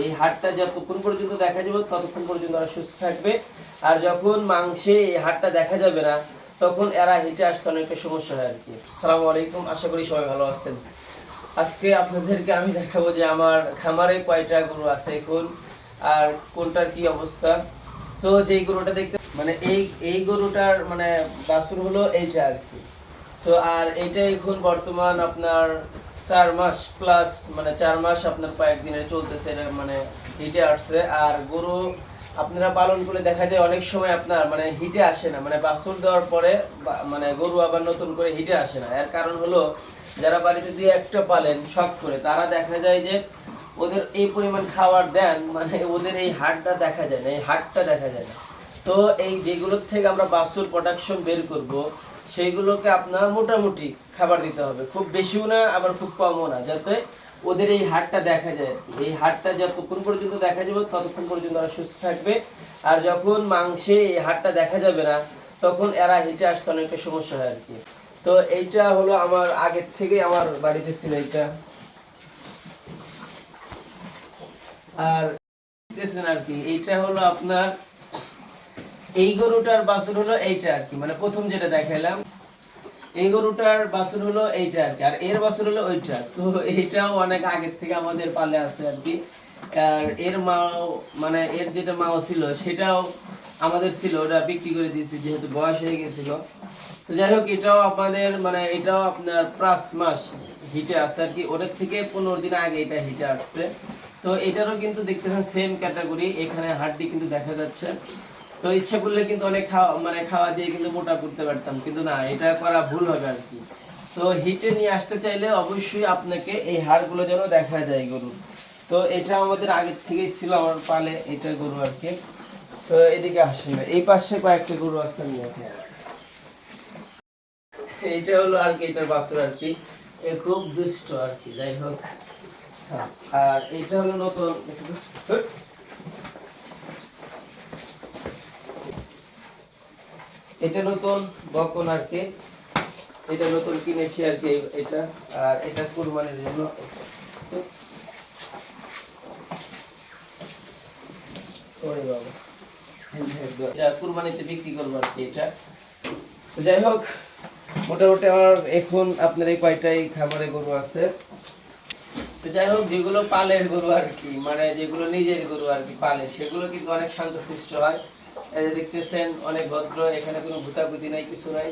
এই হাড়টা যতক্ষণ পর্যন্ত দেখা যাবে, ততক্ষণ পর্যন্ত ওরা সুস্থ থাকবে। আর যখন মাংসে এই হাড়টা দেখা যাবে না, তখন এরা হেঁটে আসতে অনেকটা সমস্যা হয় আর কি। সালামু আলাইকুম, আশা করি সবাই ভালো আছেন। আজকে আপনাদেরকে আমি দেখাবো যে আমার খামারে কয়টা গরু আছে এখন, আর কোনটার কি অবস্থা। তো যেই গরুটা দেখতে মানে এই এই গরুটার মানে বাসুর হলো এইটা আর কি। তো আর এটা এখন বর্তমান আপনার চার মাস প্লাস মানে চার মাস আপনার কয়েকদিনে চলতেছে এটা মানে হিটে আসছে। আর গরু আপনারা পালন করে দেখা যায় অনেক সময় আপনার মানে হিটে আসে না। মানে বাছুর দেওয়ার পরে মানে গরু আবার নতুন করে হিটে আসে না। এর কারণ হলো যারা বাড়িতে দিয়ে একটা পালেন শখ করে, তারা দেখা যায় যে ওদের এই পরিমাণ খাবার দেন মানে ওদের এই হাড়টা দেখা যায় না, এই হাড়টা দেখা যায় না। তো এই যেগুলোর থেকে আমরা বাছুর প্রোডাকশন বের করব, সেইগুলোকে আপনার মোটামুটি খাবার দিতে হবে। খুব বেশিও না, আবার খুব কমও না, যাতে ওদের এই হাড়টা দেখা যায় এই হাড়টা যতক্ষণ পর্যন্ত দেখা যাবে, ততক্ষণ পর্যন্ত ওরা সুস্থ থাকবে। আর যখন মাংসে এই হাড়টা দেখা যাবে না, তখন এরা হেঁটে আসতে অনেকটা সমস্যা হয় আর কি। তো এইটা হলো আমার আগের থেকে আমার বাড়িতে ছিল এইটা। আর আর কি, এইটা হলো আপনার, এই গরুটার বাছুর হলো এইটা আর কি। মানে প্রথম যেটা দেখাইলাম এই গরুটার বাছুর হলো এইটা আর কি, আর এর বাছুর হলো ওইটা। তো এইটাও অনেক আগের থেকে আমাদের পালে আছে আর কি। আর এর মাও মানে এর যেটা মাও ছিল, সেটাও আমাদের ছিল ওটা বিক্রি করে দিয়েছি, যেহেতু বয়স হয়ে গেছিল। তো যাই হোক, এটাও আপনাদের মানে এটাও আপনার পাঁচ মাস হিটে আছে আর কি। ওটার থেকে পনেরো দিন আগে এটা হিটে আসছে। তো এটারও কিন্তু দেখতেছেন সেম ক্যাটাগরি এখানে হাড্ডি কিন্তু দেখা যাচ্ছে। তো ইচ্ছা করলে কিন্তু অনেক খাওয়া মানে খাওয়া দিয়ে কিন্তু মোটা করতে পারতাম কিন্তু না এটা করা ভুল হবে আর কি। তো হিটে নিয়ে আসতে চাইলে অবশ্যই আপনাকে এই হাড়গুলো যেন দেখা যায় গরুর তো এটা আমাদের আগের থেকেই ছিল আমার পালে এটা গরু আর কি। তো এদিকে আসেন। এই পাশে কয়েকটা গরু আছে আমি এইটা হলো আর কি এটার বাছুর আর কি। খুব দুষ্ট আর কি যাই হোক। হ্যাঁ, আর এটা হলো নতুন এটা নতুন বকন আর কি। এটা নতুন কিনেছি আর কি এটা। আর এটা কুরবানির জন্য। যাই হোক, মোটামুটি আমার এখন আপনার এই কয়টাই খাবারে গরু আছে। যাই হোক, যেগুলো পালের গরু আর কি মানে যেগুলো নিজের গরু আর কি পালে, সেগুলো কিন্তু অনেক শান্তশিষ্ট হয়। দেখতেছেন, অনেক ভদ্র, এখানে কোনো ভূতাভূতি নাই, কিছু নাই।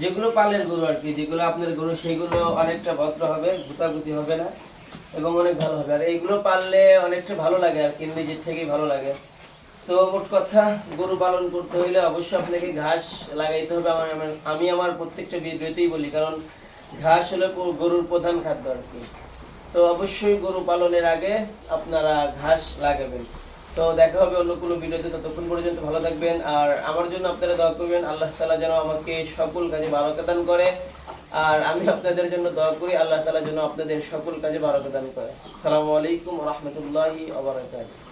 যেগুলো পালের গরু আর কি, যেগুলো আপনার গরু সেগুলো অনেকটা ভদ্র হবে, ভূতাভূতি হবে না, এবং অনেক ভালো হবে। আর এইগুলো পাললে অনেকটা ভালো লাগে আর কি, নিজের থেকেই ভালো লাগে। তো মোট কথা, গরু পালন করতে হলে অবশ্যই আপনাকে ঘাস লাগাইতে হবে। আমার আমি আমার প্রত্যেকটা ভিডিওতেই বলি, কারণ ঘাস হলো গরুর প্রধান খাদ্য আর কি। তো অবশ্যই গরু পালনের আগে আপনারা ঘাস লাগাবেন। তো দেখা হবে অন্য কোনো ভিডিওতে, ততক্ষণ পর্যন্ত ভালো থাকবেন। আর আমার জন্য আপনারা দোয়া করবেন, আল্লাহ তালা যেন আমাকে সকল কাজে বারকা দান করে। আর আমি আপনাদের জন্য দোয়া করি, আল্লাহ তালা যেন আপনাদের সকল কাজে বারকা দান করে। আসসালামু আলাইকুম রহমতুল্লাহি আবরাকাতুহু